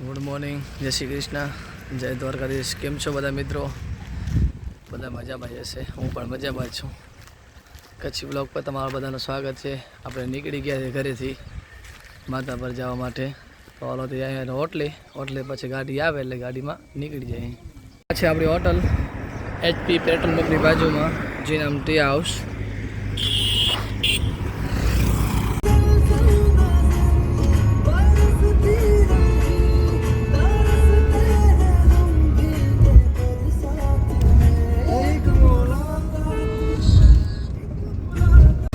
Good morning જય શ્રી કૃષ્ણ. જય દ્વારકાધીશ. કેમ છો બધા મિત્રો? બધા મજામાં જશે હું પણ મજામાં છું. કચ્છી બ્લોગ પર તમારા બધાનું સ્વાગત છે. આપણે નીકળી ગયા છે ઘરેથી માતા પર જવા માટે. તો ઓલોથી અહીંયા હોટલે. હોટલે પછી ગાડી આવે એટલે ગાડીમાં નીકળી જાય પછી આપણી હોટલ એચપી પેટ્રોલ પંપની બાજુમાં. જે નામ ટી હાઉસ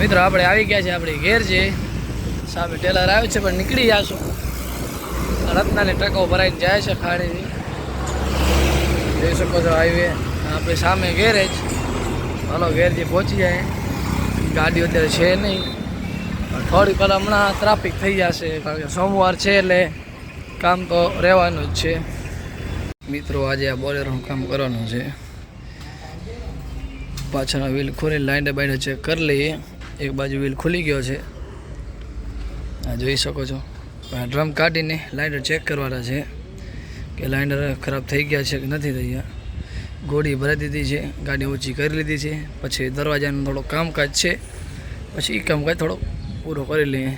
મિત્રો, આપણે આવી ગયા છે આપણે ઘેર છે. સામે ટેલર આવ્યો છે, પણ નીકળી જાશું રત્નાની ટકો ભરાઈને જાય છે ખાડીથી જોઈ શકો છો હાઈવે આપણે સામે ઘેરે જ. હાલો જે પહોંચી જાય. ગાડી અત્યારે છે નહીં. થોડીક વાર હમણાં ટ્રાફિક થઈ જશે, કારણ કે સોમવાર છે એટલે કામ તો રહેવાનું જ છે. મિત્રો, આજે આ બોલેરોનું કામ કરવાનું છે. પાછળના વ્હીલ ખોલી લાઈન બાઈને ચેક કરી લઈએ. એક બાજુ વ્હીલ ખુલી ગયો છે. આ જોઈ શકો છો. આ ડ્રમ કાઢીને લાઇન્ડર ચેક કરવાના છે. કે લાઇન્ડર ખરાબ થઈ ગયા છે કે નથી થઈ ગયા. ગોળી ભરાઈ દીધી છે, ગાડી ઊંચી કરી લીધી છે. પછી દરવાજાનું થોડું કામકાજ છે. પછી એ કામકાજ થોડો પૂરો કરી લઈએ.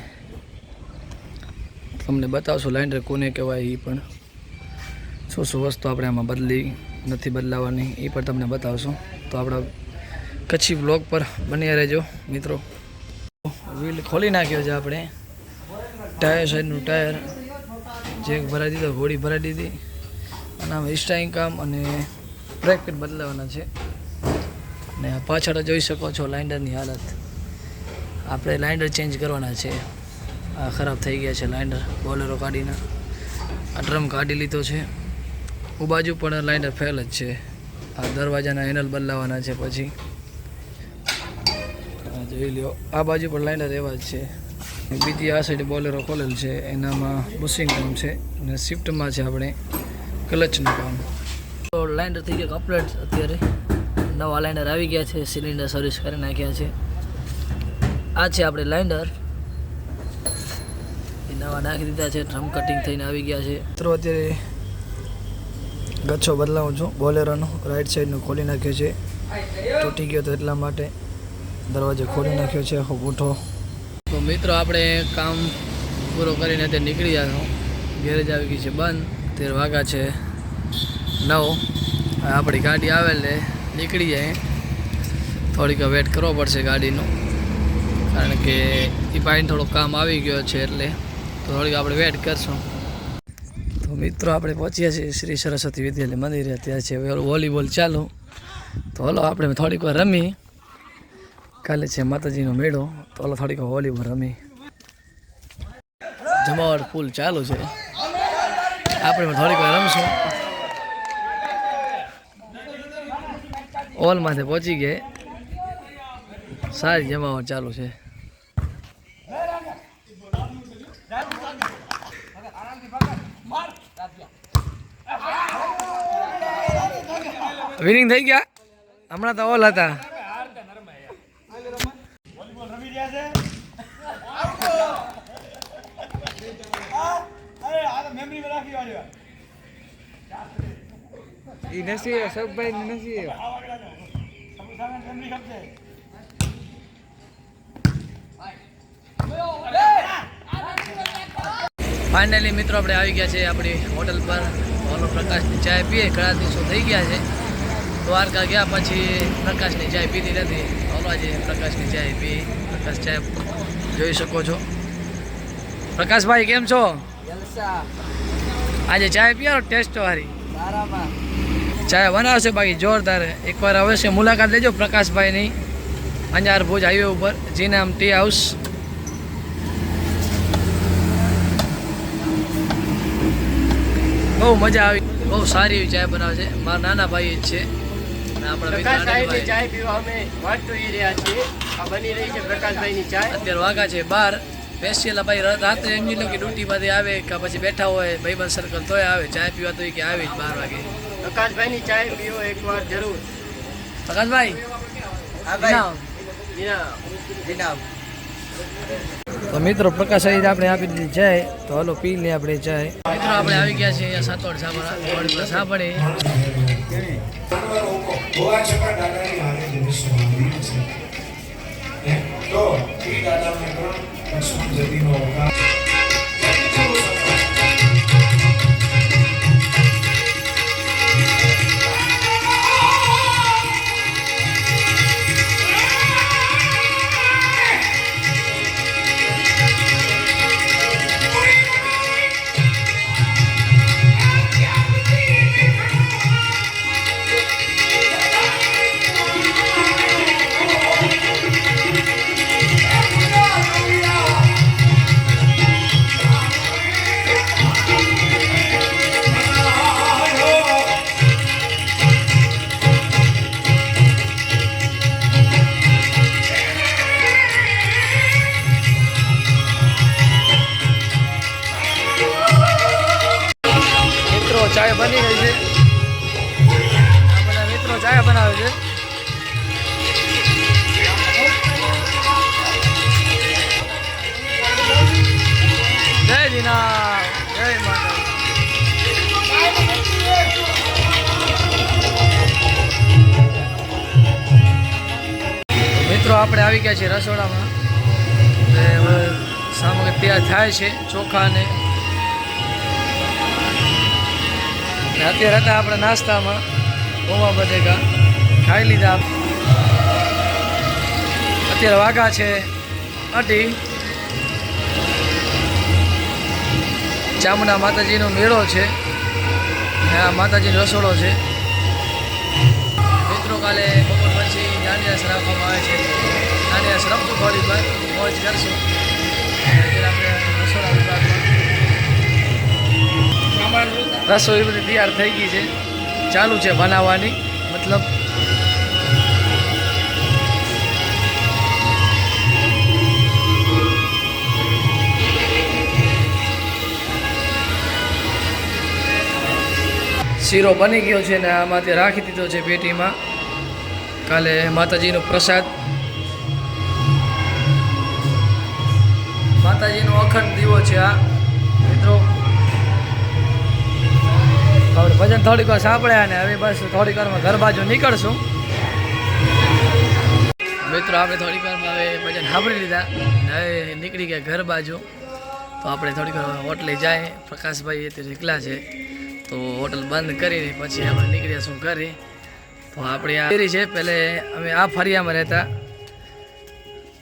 તમને બતાવશું લાઇન્ડર કોને કહેવાય એ પણ. શું શું વસ્તુ આપણે આમાં બદલી નથી બદલાવાની એ પણ તમને બતાવશું. તો આપણા કચ્છી બ્લોગ પર બન્યા રહેજો, મિત્રો. વ્હીલ ખોલી નાખ્યો છે આપણે. ટાયર સાઈડનું ટાયર જેક ભરાઈ દીધો, હોડી ભરાઈ દીધી. અને આમ સ્ટાઈંગ કામ અને બ્રેક પેડ બદલાવાના છે. ને પાછળ જોઈ શકો છો લાઇન્ડરની હાલત. આપણે લાઇન્ડર ચેન્જ કરવાના છે. આ ખરાબ થઈ ગયા છે લાઇન્ડર બોલેરો કાઢીને. આ ડ્રમ કાઢી લીધો છે. હું બાજુ પણ લાઇન્ડર ફેલ જ છે. આ દરવાજાના હેન્ડલ બદલાવાના છે પછી. જોઈ લ્યો. આ બાજુ પણ લાઇનર એવા જ છે. બીજી આ સાઈડ બોલેરો ખોલેલ છે. એનામાં બુશિંગ કામ છે અને શિફ્ટમાં છે આપણે ક્લચનું કામ. તો લાઇનર થઈ ગયા કપલેટ અત્યારે. નવા લાઇનર આવી ગયા છે. સિલિન્ડર સર્વિસ કરી નાખ્યા છે. આ છે આપણે લાઇનર એ નવા નાખી દીધા છે. ડ્રમ કટિંગ થઈને આવી ગયા છે. મિત્રો અત્યારે ગચ્છો બદલાવું છું. બોલેરોનો રાઈટ સાઈડનો ખોલી નાખ્યો છે. તૂટી ગયો તો એટલા માટે. દરવાજો ખોલી નાખ્યો છે આખો ગૂંઠો તો મિત્રો, આપણે કામ પૂરો કરીને તે નીકળી જશું ગેરેજ આવી ગઈ છે બંધ, તેર વાગ્યા છે નવ. આપણી ગાડી આવે એટલે નીકળી જાય. થોડીક વેટ કરવો પડશે ગાડીનો. કારણ કે એ ભાઈને થોડું કામ આવી ગયો છે એટલે તો થોડીક આપણે વેટ કરશું. તો મિત્રો, આપણે પહોંચ્યા છીએ શ્રી સરસ્વતી વિદ્યાલય મંદિરે. ત્યાં છે વોલીબોલ ચાલુ. તો હલો, આપણે થોડીક વાર રમી. કાલે છે માતાજીનો મેળો, તો ઓલો થોડીક હોલી વોલીબોલ રમી જમાવટ ફૂલ ચાલુ છે. આપણે થોડીક વાર રમશું. ઓલમાંથી પહોંચી ગયા. સારી જમાવટ ચાલુ છે. વિનિંગ થઈ ગયા? હમણાં તો ઓલ હતા. નથી નથી ફાઇનલી મિત્રો આપણે આવી ગયા છે આપણી હોટલ પર. ઓલો પ્રકાશની ચાય પીએ ઘણા દિવસો થઈ ગયા છે. દ્વારકા ગયા પછી પ્રકાશની ચાય પીધી નથી. ઓલો આજે પ્રકાશની ચાય પી. પ્રકાશ ચાય જોઈ શકો છો. પ્રકાશભાઈ કેમ છો? આજે ચાય પીવાનો ટેસ્ટ વાળી. ચાય બનાવશે બાકી જોરદાર. એકવાર અવશ્ય મુલાકાત લેજો પ્રકાશભાઈની અંજાર ભુજ હાઈવે ઉપર જી નામ ટી હાઉસ. બહુ મજા આવી. બહુ સારી એવી ચાય બનાવે છે. મારા નાના ભાઈ જ છે. અત્યારે વાગા છે બાર. સ્પેશિયલ ભાઈ રાત્રે એમ લો કે ડ્યુટીમાંથી આવે કે પછી બેઠા હોય ભાઈબંધ સર્કલ તોય આવે ચાય પીવા તો કે આવે જ બાર વાગે. પ્રકાશભાઈની ચાય પીવો એકવાર જરૂર. પ્રકાશભાઈ? હા ઇનામ. જીના જીના તો મિત્રો પ્રકાશ અહીં આપણે આપી દીધી જાય તો હલો પી લે આપણે જાય મિત્રો આપણે આવી ગયા છીએ અહીંયા સાતવાડ સાંભળા સાંભળે? તો એ દાદાને Antonio Celestino Abogado. જય જય માતા મિત્રો, આપણે આવી ગયા છીએ રસોડામાં. ને સામગ્રી તૈયાર થાય છે ચોખા ને ને અત્યારે હતા આપણે નાસ્તામાં ગોમા બટેકા. ખાઈ લીધા. અત્યારે વાઘા છે, અઢી. ચામુંડા માતાજીનો મેળો છે. આ માતાજીનો રસોડો છે. મિત્રો કાલે બપોર પછી દાંડિયાસ રાખવામાં આવે છે. દાંડિયાસ રમતું થોડી વાર મોજ કરશું. રસોડા રસોઈ બધી તૈયાર થઈ ગઈ છે. ચાલુ છે બનાવવાની, મતલબ શીરો બની ગયો છે ને આમાંથી રાખી દીધો છે પેટીમાં. કાલે માતાજીનો પ્રસાદ. માતાજીનો અખંડ દીવો છે આ. મિત્રો. આપણે ભજન થોડીક વાર સાંભળ્યા ને હવે બસ થોડીક વારમાં ઘર બાજુ નીકળશું. મિત્રો, આપણે થોડીક વારમાં હવે ભજન સાંભળી લીધા. હવે નીકળી ગયા ઘર બાજુ. તો આપણે થોડીક વાર હોટલે જાય. પ્રકાશભાઈ અત્યારે એકલા છે. તો હોટલ બંધ કરીને પછી આપણે નીકળ્યા શું કરી? તો આપણે આ ફેરી છે પહેલે અમે આ ફરિયામાં રહેતા.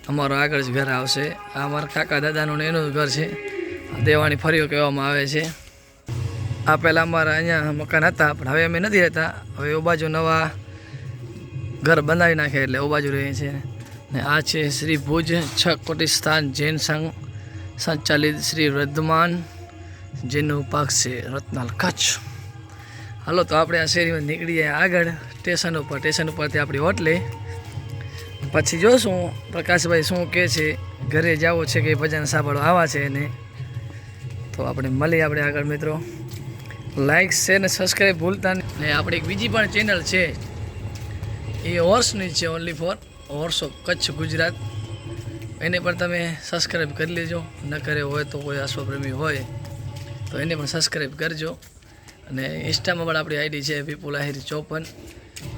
અમારો આગળ જ ઘર આવશે. આ અમારા કાકા દાદાનું ને એનું જ ઘર છે. દેવાણી ફરીઓ કહેવામાં આવે છે. આ પહેલાં અમારા અહીંયા મકાન હતા, પણ હવે અમે નથી રહેતા. હવે એ બાજુ નવા ઘર બનાવી નાખે એટલે એ બાજુ રહે છે. ને આ છે શ્રી ભુજ છ કોટી સ્થાન જૈન સંઘ, સંચાલિત શ્રી વર્ધમાન. જેનું પાક છે રત્નાલ કચ્છ. હાલો, તો આપણે આ શેરીમાં નીકળી જાય આગળ. સ્ટેશન ઉપર, સ્ટેશન ઉપરથી આપણી હોટલે. પછી જોશું પ્રકાશભાઈ શું કહે છે, ઘરે જવો છે કે ભજન સાંભળો આવા છે એને. તો આપણે મળીએ આપણે આગળ, મિત્રો. લાઇક છે ને સબસ્ક્રાઈબ ભૂલતા નહીં. ને આપણે એક બીજી પણ ચેનલ છે. એ હોર્સની છે only four horse of Kutch, Gujarat. એને પણ તમે સબસ્ક્રાઈબ કરી લેજો. ન કરે હોય તો કોઈ આશ્વપ્રેમી હોય. તો એને પણ સબસ્ક્રાઈબ કરજો. અને ઇન્સ્ટામાં પણ આપણી આઈડી છે વિપુલ આહિર ચોપન.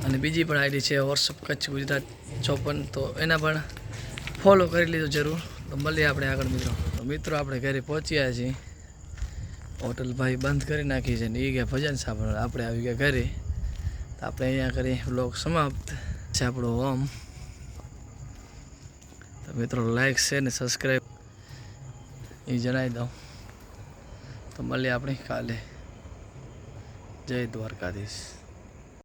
અને બીજી પણ આઈડી છે વોટ્સઅપ કચ્છ ગુજરાત ચોપન. તો એના પણ ફોલો કરી લીધો જરૂર. તો મળીએ આપણે આગળ મિત્રો. મિત્રો આપણે ઘરે પહોંચ્યા છીએ. હોટલ ભાઈ બંધ કરી નાખી છે ને એ ગયા ભજન સાંભળવા. આપણે આવી ગયા ઘરે. તો આપણે અહીંયા કરી બ્લોગ સમાપ્ત છે આપણો હોમ તો મિત્રો લાઈક છે ને સબસ્ક્રાઈબ એ જણાવી દઉં. તો મળીએ આપણે કાલે. જય દ્વારકાધીશ.